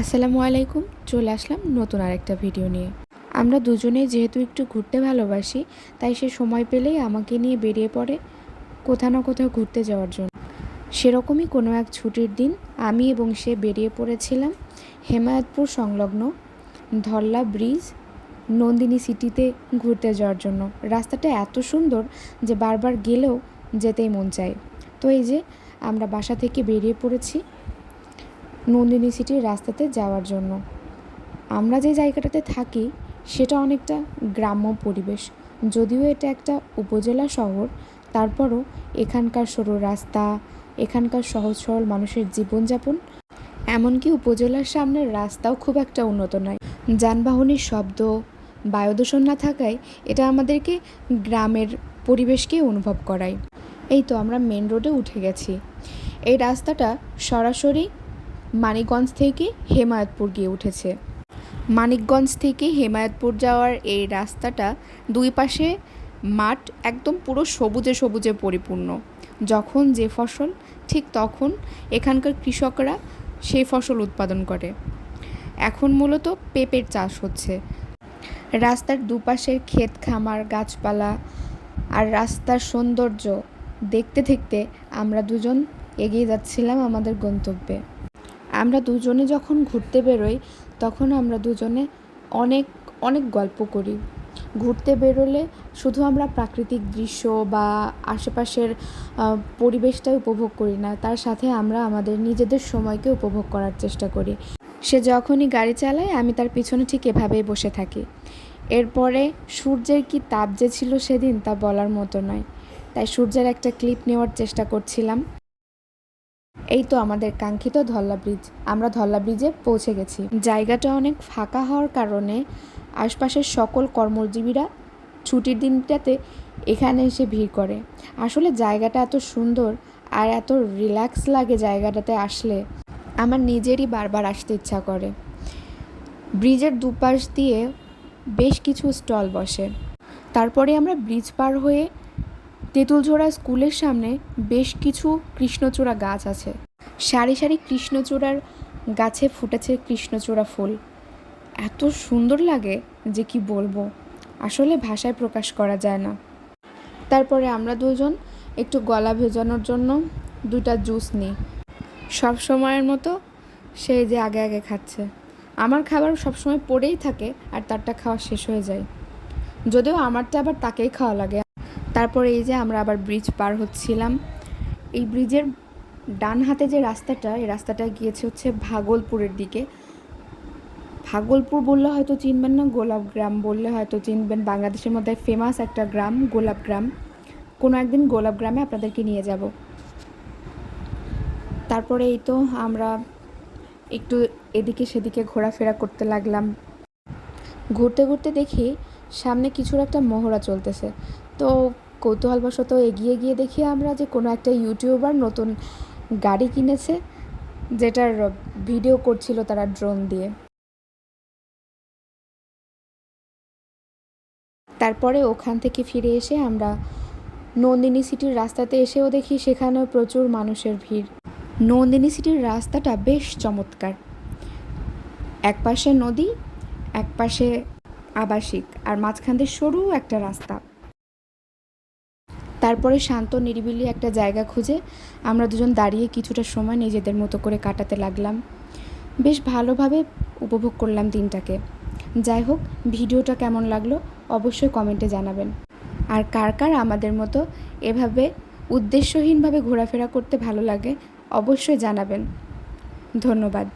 আসসালামু আলাইকুম, চলে আসলাম নতুন আরেকটা ভিডিও নিয়ে। আমরা দুজনে যেহেতু একটু ঘুরতে ভালোবাসি, তাই সে সময় পেলেই আমাকে নিয়ে বেরিয়ে পড়ে কোথাও না কোথাও ঘুরতে যাওয়ার জন্য। সেরকমই কোনো এক ছুটির দিন আমি এবং সে বেরিয়ে পড়েছিলাম হেমায়তপুর সংলগ্ন ধল্লা ব্রিজ নন্দিনী সিটিতে ঘুরতে যাওয়ার জন্য। রাস্তাটা এত সুন্দর যে বারবার গেলেও যেতেই মন চায়। তো এই যে আমরা বাসা থেকে বেরিয়ে পড়েছি নন্দিনী সিটির রাস্তাতে যাওয়ার জন্য। আমরা যে জায়গাটাতে থাকি, সেটা অনেকটা গ্রাম্য পরিবেশ। যদিও এটা একটা উপজেলা শহর, তারপরও এখানকার সরু রাস্তা, এখানকার সহজ সরল মানুষের জীবনযাপন, এমনকি উপজেলার সামনের রাস্তাও খুব একটা উন্নত নয়। যানবাহনের শব্দ, বায়ুদূষণ না থাকায় এটা আমাদেরকে গ্রামের পরিবেশকে অনুভব করায়। এই তো আমরা মেন রোডে উঠে গেছি। এই রাস্তাটা সরাসরি মানিকগঞ্জ থেকে হেমায়তপুর গিয়ে উঠেছে। মানিকগঞ্জ থেকে হেমায়তপুর যাওয়ার এই রাস্তাটা দুই পাশে মাঠ একদম পুরো সবুজে সবুজে পরিপূর্ণ। যখন যে ফসল, ঠিক তখন এখানকার কৃষকরা সেই ফসল উৎপাদন করে। এখন মূলত পেঁপের চাষ হচ্ছে। রাস্তার দুপাশের ক্ষেত খামার, গাছপালা আর রাস্তার সৌন্দর্য দেখতে দেখতে আমরা দুজন এগিয়ে যাচ্ছিলাম আমাদের গন্তব্যে। আমরা দুজনে যখন ঘুরতে বেরোই, তখন আমরা দুজনে অনেক অনেক গল্প করি। ঘুরতে বেরোলে শুধু আমরা প্রাকৃতিক দৃশ্য বা আশেপাশের পরিবেশটাই উপভোগ করি না, তার সাথে আমরা আমাদের নিজেদের সময়কে উপভোগ করার চেষ্টা করি। সে যখনই গাড়ি চালায়, আমি তার পিছনে ঠিক এভাবেই বসে থাকি। এরপরে সূর্যের কি তাপ যে ছিল সেদিন তা বলার মতো নয়। তাই সূর্যের একটা ক্লিপ নেওয়ার চেষ্টা করছিলাম। এই তো আমাদের কাঙ্ক্ষিত ধল্লা ব্রিজ। আমরা ধল্লা ব্রিজে পৌঁছে গেছি। জায়গাটা অনেক ফাঁকা হওয়ার কারণে আশপাশের সকল কর্মজীবীরা ছুটির দিনটাতে এখানে এসে ভিড় করে। আসলে জায়গাটা এত সুন্দর আর এত রিল্যাক্স লাগে জায়গাটাতে আসলে। আমার নিজেরই বারবার আসতে ইচ্ছা করে। ব্রিজের দুপাশ দিয়ে বেশ কিছু স্টল বসে। তারপরে আমরা ব্রিজ পার হয়ে তেঁতুলঝোড়া স্কুলের সামনে বেশ কিছু কৃষ্ণচূড়া গাছ আছে। সারি সারি কৃষ্ণচূড়ার গাছে ফুটেছে কৃষ্ণচূড়া ফুল। এত সুন্দর লাগে যে কি বলব, আসলে ভাষায় প্রকাশ করা যায় না। তারপরে আমরা দুজন একটু গলা ভেজানোর জন্য দুটা জুস নিই। সব সময়ের মতো সে যে আগে আগে খাচ্ছে। আমার খাবার সবসময় পড়েই থাকে আর তারটা খাওয়া শেষ হয়ে যায়। যদিও আমারটা আবার তাকেই খাওয়া লাগে। তারপরে এই যে আমরা আবার ব্রিজ পার হচ্ছিলাম। এই ব্রিজের ডান হাতে যে রাস্তাটা, এই রাস্তাটা গিয়েছে হচ্ছে ভাগলপুরের দিকে। ভাগলপুর বললে হয়তো চিনবেন না, গোলাপ গ্রাম বললে হয়তো চিনবেন। বাংলাদেশের মধ্যে ফেমাস একটা গ্রাম, গোলাপ গ্রাম। কোনো একদিন গোলাপ গ্রামে আপনাদেরকে নিয়ে যাব। তারপরে এই তো আমরা একটু এদিকে সেদিকে ঘোরাফেরা করতে লাগলাম। ঘুরতে ঘুরতে দেখি সামনে কিছুর একটা মহড়া চলতেছে। তো কৌতূহলবশত এগিয়ে গিয়ে দেখি আমরা যে কোনো একটা ইউটিউবার নতুন গাড়ি কিনেছে, যেটার ভিডিও করছিল তারা ড্রোন দিয়ে। তারপরে ওখান থেকে ফিরে এসে আমরা নন্দিনী সিটির রাস্তাতে এসেও দেখি সেখানেও প্রচুর মানুষের ভিড়। নন্দিনী সিটির রাস্তাটা বেশ চমৎকার। একপাশে নদী, একপাশে আবাসিক, আর মাঝখান দিয়ে সরু একটা রাস্তা। তারপরে শান্ত, নিরিবিলি একটা জায়গা খুঁজে আমরা দুজন দাঁড়িয়ে কিছুটা সময় নিজেদের মতো করে কাটাতে লাগলাম। বেশ ভালোভাবে উপভোগ করলাম দিনটাকে। যাই হোক, ভিডিওটা কেমন লাগল অবশ্যই কমেন্টে জানাবেন। আর কার কার আমাদের মতো এভাবে উদ্দেশ্যহীনভাবে ঘোরাফেরা করতে ভালো লাগে অবশ্যই জানাবেন। ধন্যবাদ।